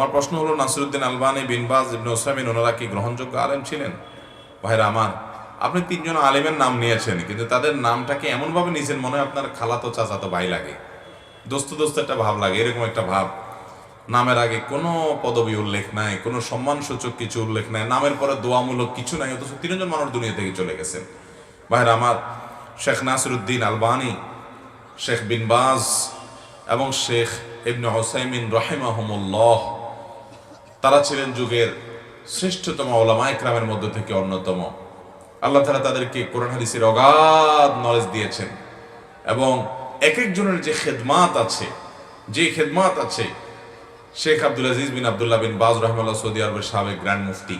আমার প্রশ্ন হলো নাসিরুদ্দিন আলবানি বিনবাজ ইবনে ওসামিন ওনারা কি গ্রহণযোগ্য আলেম ছিলেন? ভাইরা আমার, আপনি তিনজন আলেমের নাম নিয়েছেন, কিন্তু তাদের নামটাকে এমনভাবে নিয়েছেন মনে হয় আপনার খালাতো চাচাতো ভাই লাগে। দোস্ত দোস্ত একটা ভাব লাগে, এরকম একটা ভাব। নামের আগে কোনো পদবি উল্লেখ নাই, কোনো সম্মানসূচক কিছু উল্লেখ নাই, নামের পরে দোয়ামূলক কিছু নাই, অথচ তিনজন মানুষ দুনিয়া থেকে চলে গেছেন। ভাইরা আমার, শেখ নাসিরুদ্দিন আলবানি, শেখ বিন বাজ এবং শেখ ইবনে হোসাইমিন রহিমাহমুল্লাহ তারা ছিলেন যুগের শ্রেষ্ঠতম ওলামা ইকরামের মধ্য থেকে অন্যতম। আল্লাহ তালা তাদেরকে কোরআন হাদিসের অগাধ নলেজ দিয়েছেন এবং এক একজনের যে খেদমাত আছে, যে খেদমাত আছে, শেখ আব্দুল আজিজ বিন আবদুল্লাহ বিন বাজ রহমাল্লাহ সৌদি আরবের সাবেক গ্র্যান্ড মুফতি।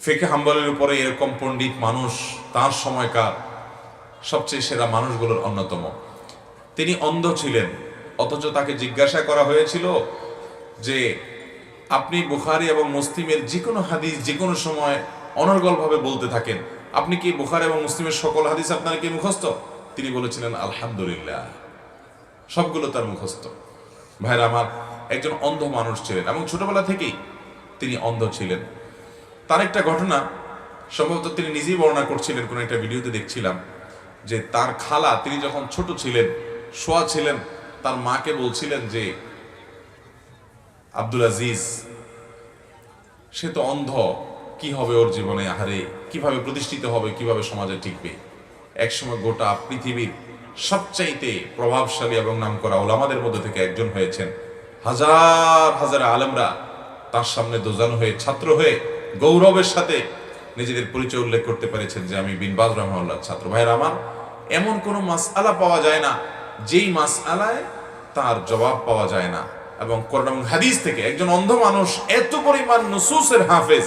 ফেকে হাম্বলের উপরে এরকম পণ্ডিত মানুষ, তার সময়কার সবচেয়ে সেরা মানুষগুলোর অন্যতম। তিনি অন্ধ ছিলেন, অথচ তাকে জিজ্ঞাসা করা হয়েছিল যে আপনি বুখারি এবং মুসলিমের যে কোনো হাদিস যে কোনো সময় অনর্গলভাবে বলতে থাকেন। আপনি কি বুখারি এবং মুসলিমের সকল হাদিস আপনার কি মুখস্থ? তিনি বলেছিলেন, আলহামদুলিল্লাহ। সবগুলো তার মুখস্থ। ভাইরা আমার, একজন অন্ধ মানুষ ছিলেন এবং ছোটবেলা থেকেই তিনি অন্ধ ছিলেন। তার একটা ঘটনা, সম্ভবত তিনি নিজেই বর্ণনা করছিলেন, কোনো একটা ভিডিওতে দেখছিলাম, যে তার খালা, তিনি যখন ছোট ছিলেন, শোয়া ছিলেন, তার মাকে বলছিলেন যে আব্দুল আজিজ, সে তো অন্ধ, কি হবে ওর জীবনে? আহারে, কীভাবে প্রতিষ্ঠিত হবে, কীভাবে সমাজে টিকবে? একসময় গোটা পৃথিবীর সবচাইতে প্রভাবশালী এবং নামকরা ওলামাদের মধ্যে থেকে একজন হয়েছেন। হাজার হাজার আলেমরা তার সামনে দোজানো হয়ে ছাত্র হয়ে গৌরবের সাথে নিজেদের পরিচয় উল্লেখ করতে পেরেছেন যে আমি বিনবাজ রহমাল্লাহ ছাত্র ভাইয়ের আমার। এমন কোনো মাস আলা পাওয়া যায় না, যেই মাস আলায় তার জবাব পাওয়া যায় না। এবং কোরআন হাদিস থেকে একজন অন্ধ মানুষ এত পরিমাণ নুসুসের হাফেজ,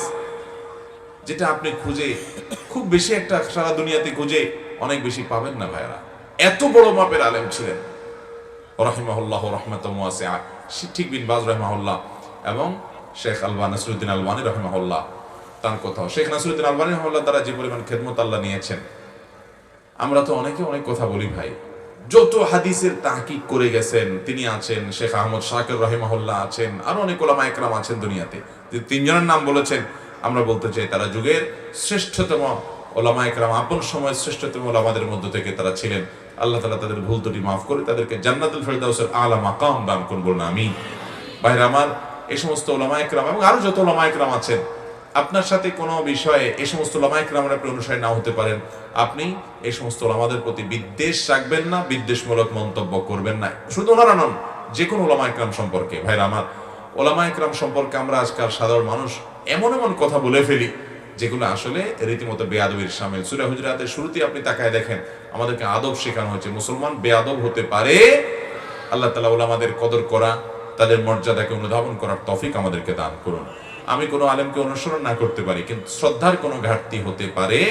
যেটা আপনি খুঁজে খুব বেশি একটা সারা দুনিয়াতে খুঁজে অনেক বেশি পাবেন না ভাইরা এত বড় মাপের আলেম ছিলেন। ঠিক বিন বাজ এবং শেখ তার কোথাও শেখ দ্বারা যে পরিমাণ নিয়েছেন। আমরা তো অনেকে অনেক কথা বলি ভাই। যত হাদিসের তাহকিক করে গেছেন, তিনি আছেন, শেখ আহমদ শাকির রহিমাহুল্লাহ আছেন, আরও অনেক ওলামা একরাম আছেন দুনিয়াতে। যে তিনজনের নাম বলেছেন, আমরা বলতে চাই তারা যুগের শ্রেষ্ঠতম ওলামা একরাম, আপন সময় শ্রেষ্ঠতম ওলামাদের মধ্য থেকে তারা ছিলেন। আল্লাহ তালা তাদের ভুল ত্রুটি মাফ করে তাদেরকে জান্নাতুল ফেরদাউসের আলা মাকাম দান করুন বলুন আমি বাইরে আমার, এই সমস্ত ওলামা একরাম এবং আরও যত ওলামা একরাম আছেন আপনার সাথে কোনো বিষয়ে এই সমস্ত ওলামাইকরামের আপনি অনুসারী নাও হতে পারেন। আপনি এই সমস্ত ওলামাদের প্রতি বিদ্বেষ রাখবেন না, বিদ্বেষমূলক মন্তব্য করবেন না। শুধু ওনারা নন যে কোনো ওলামাইকরাম সম্পর্কে। ভাইরা আমার ওলামাইকরাম সম্পর্কে আমরা আজকাল সাধারণ মানুষ এমন এমন কথা বলে ফেলি, যেগুলো আসলে রীতিমতো বেয়াদবির সামিল। সুরা হুজরাতের শুরুতেই আপনি তাকায় দেখেন, আমাদেরকে আদব শেখানো হয়েছে। মুসলমান বেয়াদব হতে পারে, আল্লাহ তালা ওলামাদের কদর করা, তাদের মর্যাদাকে অনুধাবন করার তফিক আমাদেরকে দান করুন। আমি কোনো আলেমকে অনুসরণ না করতে পারি কিন্তু শ্রদ্ধার কোনো ঘাটতি হতে পারে।